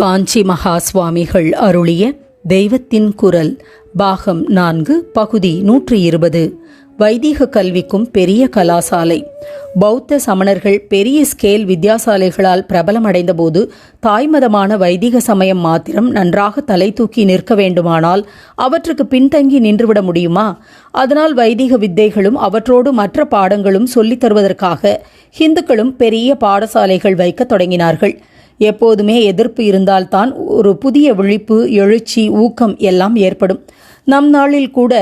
காஞ்சி மகா சுவாமிகள் அருளிய தெய்வத்தின் குரல் பாகம் நான்கு பகுதி நூற்றி இருபது. வைதிக கல்விக்கும் பெரிய கலாசாலை. பௌத்த சமணர்கள் பெரிய ஸ்கேல் வித்யாசாலைகளால் பிரபலமடைந்தபோது தாய்மதமான வைதிக சமயம் மாத்திரம் நன்றாக தலை தூக்கி நிற்க வேண்டுமானால் அவற்றுக்கு பின்தங்கி நின்றுவிட முடியுமா? அதனால் வைதிக வித்தைகளும் அவற்றோடு மற்ற பாடங்களும் சொல்லித் தருவதற்காக ஹிந்துக்களும் பெரிய பாடசாலைகள் வைக்க தொடங்கினார்கள். எப்போதுமே எதிர்ப்பு இருந்தால்தான் ஒரு புதிய விழிப்பு எழுச்சி ஊக்கம் எல்லாம் ஏற்படும். நம் நாளில் கூட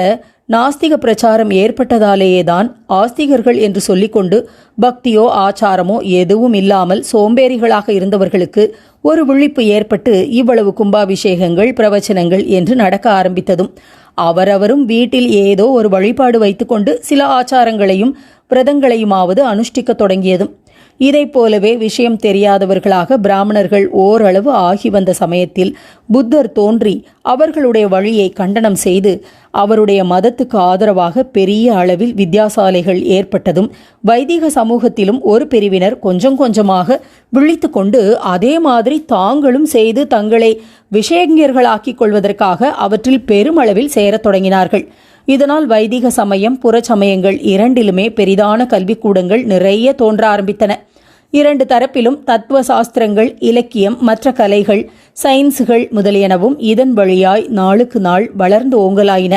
நாஸ்திக பிரச்சாரம் ஏற்பட்டதாலேயே தான் ஆஸ்திகர்கள் என்று சொல்லிக்கொண்டு பக்தியோ ஆச்சாரமோ எதுவும் இல்லாமல் சோம்பேறிகளாக இருந்தவர்களுக்கு ஒரு விழிப்பு ஏற்பட்டு இவ்வளவு கும்பாபிஷேகங்கள் பிரவச்சனங்கள் என்று நடக்க ஆரம்பித்ததும் அவரவரும் வீட்டில் ஏதோ ஒரு வழிபாடு வைத்துக்கொண்டு சில ஆச்சாரங்களையும் விரதங்களையுமாவது அனுஷ்டிக்க தொடங்கியதும். இதைப் போலவே விஷயம் தெரியாதவர்களாக பிராமணர்கள் ஓரளவு ஆகி வந்த சமயத்தில் புத்தர் தோன்றி அவர்களுடைய வழியை கண்டனம் செய்து அவருடைய மதத்துக்கு ஆதரவாக பெரிய அளவில் வித்யாசாலைகள் ஏற்பட்டதும் வைதிக சமூகத்திலும் ஒரு பிரிவினர் கொஞ்சம் கொஞ்சமாக விழித்து கொண்டு அதே மாதிரி தாங்களும் செய்து தங்களை விஷயங்கர்களாக்கிக் கொள்வதற்காக அவற்றில் பெருமளவில் சேரத் தொடங்கினார்கள். இதனால் வைதிக சமயம் புறச்சமயங்கள் இரண்டிலுமே பெரிதான கல்விக்கூடங்கள் நிறைய தோன்ற ஆரம்பித்தன. இரண்டு தரப்பிலும் தத்துவ சாஸ்திரங்கள் இலக்கியம் மற்ற கலைகள் சயின்ஸுகள் முதலியனவும் இதன் வழியாய் நாளுக்கு நாள் வளர்ந்து ஓங்கலாயின.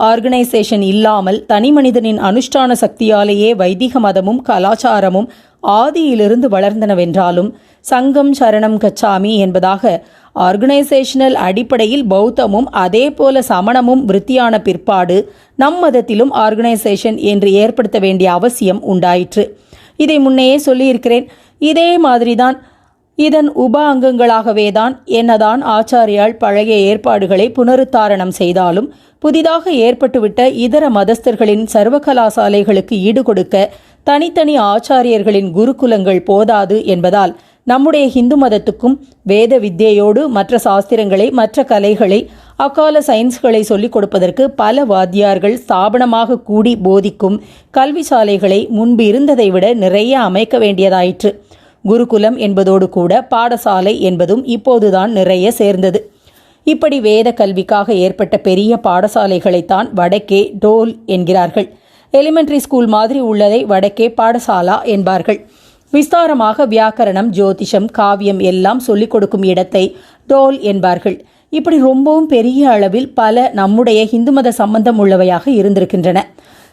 ஆர்கனைசேஷன் இல்லாமல் தனி மனிதனின் அனுஷ்டான சக்தியாலேயே வைதிக மதமும் கலாச்சாரமும் ஆதியிலிருந்து வளர்ந்தனவென்றாலும் சங்கம் சரணம் கச்சாமி என்பதாக ஆர்கனைசேஷனல் அடிப்படையில் பௌத்தமும் அதே போல சமணமும் விருத்தியான பிற்பாடு நம் மதத்திலும் ஆர்கனைசேஷன் என்று ஏற்படுத்த வேண்டிய அவசியம் உண்டாயிற்று. இதை முன்னையே சொல்லியிருக்கிறேன். இதே மாதிரிதான் இதன் உப அங்கங்களாகவே தான் என்னதான் ஆச்சாரியால் பழைய ஏற்பாடுகளை புனருத்தாரணம் செய்தாலும் புதிதாக ஏற்பட்டுவிட்ட இதர மதஸ்தர்களின் சர்வ கலாசாலைகளுக்கு தனித்தனி ஆச்சாரியர்களின் குருகுலங்கள் போதாது என்பதால் நம்முடைய ஹிந்து மதத்துக்கும் வேத வித்தியோடு மற்ற சாஸ்திரங்களை மற்ற கலைகளை அக்கால சயின்ஸ்களை சொல்லிக் கொடுப்பதற்கு பல வாத்தியார்கள் ஸ்தாபனமாக கூடி போதிக்கும் கல்வி சாலைகளை முன்பு இருந்ததை விட நிறைய அமைக்க வேண்டியதாயிற்று. குருகுலம் என்பதோடு கூட பாடசாலை என்பதும் இப்போதுதான் நிறைய சேர்ந்தது. இப்படி வேத கல்விக்காக ஏற்பட்ட பெரிய பாடசாலைகளைத்தான் வடக்கே டோல் என்கிறார்கள். எலிமெண்டரி ஸ்கூல் மாதிரி உள்ளதை வடக்கே பாடசாலா என்பார்கள். விஸ்தாரமாக வியாக்கரணம் ஜோதிஷம் காவியம் எல்லாம் சொல்லிக் கொடுக்கும் இடத்தை டோல் என்பார்கள். இப்படி ரொம்பவும் பெரிய அளவில் பல நம்முடைய இந்து மத சம்பந்தம் உள்ளவையாக இருந்திருக்கின்றன.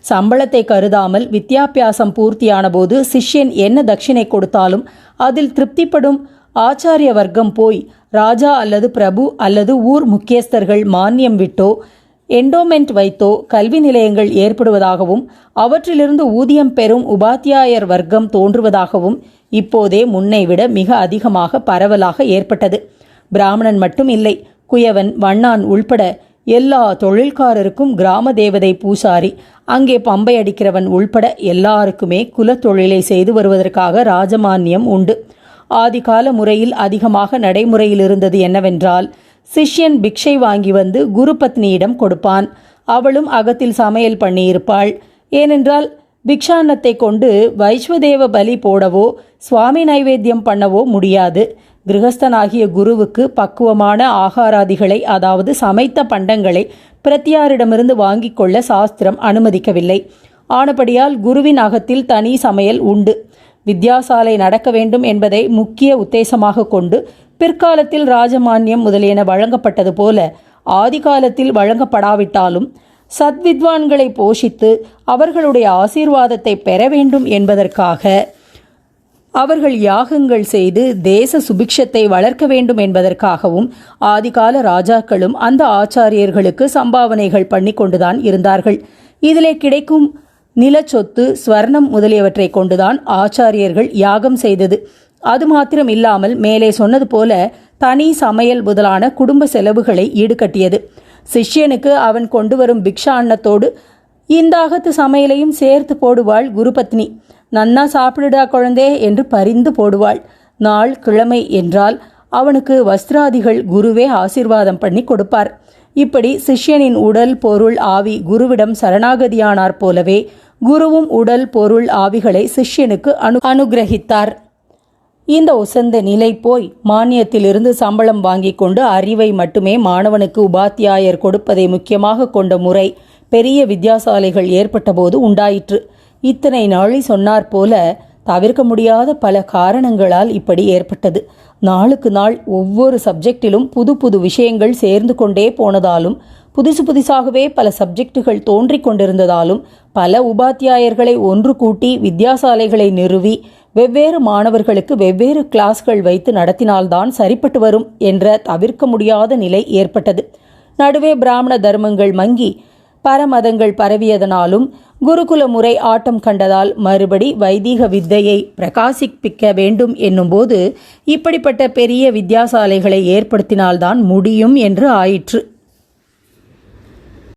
சம்பளத்தை கருதாமல் வித்யாபியாசம் பூர்த்தியான போது சிஷ்யன் என்ன தட்சிணை கொடுத்தாலும் அதில் திருப்திப்படும் ஆச்சாரிய வர்க்கம் போய் ராஜா அல்லது பிரபு அல்லது ஊர் முக்கியஸ்தர்கள் மானியம் விட்டோ என்டோமெண்ட் வைத்தோ கல்வி நிலையங்கள் ஏற்படுவதாகவும் அவற்றிலிருந்து ஊதியம் பெறும் உபாத்தியாயர் வர்க்கம் தோன்றுவதாகவும் இப்போதே முன்னை விட மிக அதிகமாக பரவலாக ஏற்பட்டது. பிராமணன் மட்டும் இல்லை குயவன் வண்ணான் உள்பட எல்லா தொழில்காரருக்கும் கிராம தேவதை பூசாரி. அங்கே பம்பை அடிக்கிறவன் உள்பட எல்லாருக்குமே குலத்தொழிலை செய்து வருவதற்காக ராஜமானியம் உண்டு. ஆதிகால முறையில் அதிகமாக நடைமுறையில் இருந்தது என்னவென்றால் சிஷ்யன் பிக்ஷை வாங்கி வந்து குருபத்னியிடம் கொடுப்பான். அவளும் அகத்தில் சமையல் பண்ணியிருப்பாள். ஏனென்றால் பிக்ஷான்னத்தை கொண்டு வைஸ்வதேவ பலி போடவோ சுவாமி நைவேத்தியம் பண்ணவோ முடியாது. கிரகஸ்தனாகிய குருவுக்கு பக்குவமான ஆகாராதிகளை அதாவது சமைத்த பண்டங்களை பிரத்தியாரிடமிருந்து வாங்கிக் கொள்ள சாஸ்திரம் அனுமதிக்கவில்லை. ஆனபடியால் குருவின் அகத்தில் தனி சமையல் உண்டு. வித்யாசாலை நடக்க வேண்டும் என்பதை முக்கிய உத்தேசமாக கொண்டு பிற்காலத்தில் ராஜமானியம் முதலியன வழங்கப்பட்டது போல ஆதிகாலத்தில் வழங்கப்படாவிட்டாலும் சத்வித்வான்களை போஷித்து அவர்களுடைய ஆசீர்வாதத்தை பெற வேண்டும் என்பதற்காக அவர்கள் யாகங்கள் செய்து தேச சுபிக்ஷத்தை வளர்க்க வேண்டும் என்பதற்காகவும் ஆதிகால ராஜாக்களும் அந்த ஆச்சாரியர்களுக்கு சம்பாவனைகள் பண்ணி கொண்டுதான் இருந்தார்கள். இதிலே கிடைக்கும் நிலச்சொத்து ஸ்வர்ணம் முதலியவற்றை கொண்டுதான் ஆச்சாரியர்கள் யாகம் செய்தது. அது மாத்திரம் இல்லாமல் மேலே சொன்னது போல தனி சமையல் முதலான குடும்ப செலவுகளை ஈடுகட்டியது. சிஷ்யனுக்கு அவன் கொண்டு வரும் பிக்ஷா அன்னத்தோடு இந்தாகத்து சமையலையும் சேர்த்து போடுவாள் குருபத்னி. நன்னா சாப்பிடுடா குழந்தே என்று பரிந்து போடுவாள். நாள் கிழமை என்றால் அவனுக்கு வஸ்திராதிகள் குருவே ஆசிர்வாதம் பண்ணி கொடுப்பார். இப்படி சிஷ்யனின் உடல் பொருள் ஆவி குருவிடம் சரணாகதியானார் போலவே குருவும் உடல் பொருள் ஆவிகளை சிஷ்யனுக்கு அனு அனுகிரகித்தார். இந்த உசந்த நிலை போய் மானியத்திலிருந்து சம்பளம் வாங்கி கொண்டு அறிவை மட்டுமே மாணவனுக்கு உபாத்தியாயர் கொடுப்பதை முக்கியமாக கொண்ட முறை பெரிய வித்தியாசாலைகள் ஏற்பட்டபோது உண்டாயிற்று. இத்தனை நாளி சொன்னார் போல தவிர்க்க முடியாத பல காரணங்களால் இப்படி ஏற்பட்டது. நாளுக்கு நாள் ஒவ்வொரு சப்ஜெக்டிலும் புது புது விஷயங்கள் சேர்ந்து கொண்டே போனதாலும் புதுசு புதுசாகவே பல சப்ஜெக்டுகள் தோன்றிக் கொண்டிருந்ததாலும் பல உபாத்தியாயர்களை ஒன்று கூட்டி வித்தியாசாலைகளை நிறுவி வெவ்வேறு மாணவர்களுக்கு வெவ்வேறு கிளாஸ்கள் வைத்து நடத்தினால்தான் சரிப்பட்டு வரும் என்ற தவிர்க்க முடியாத நிலை ஏற்பட்டது. நடுவே பிராமண தர்மங்கள் மங்கி பரமதங்கள் பரவியதனாலும் குருகுல முறை ஆட்டம் கண்டதால் மறுபடி வைதீக வித்தையை பிரகாசிப்பிக்க வேண்டும் என்னும்போது இப்படிப்பட்ட பெரிய வித்தியாசாலைகளை ஏற்படுத்தினால்தான் முடியும் என்று ஆயிற்று.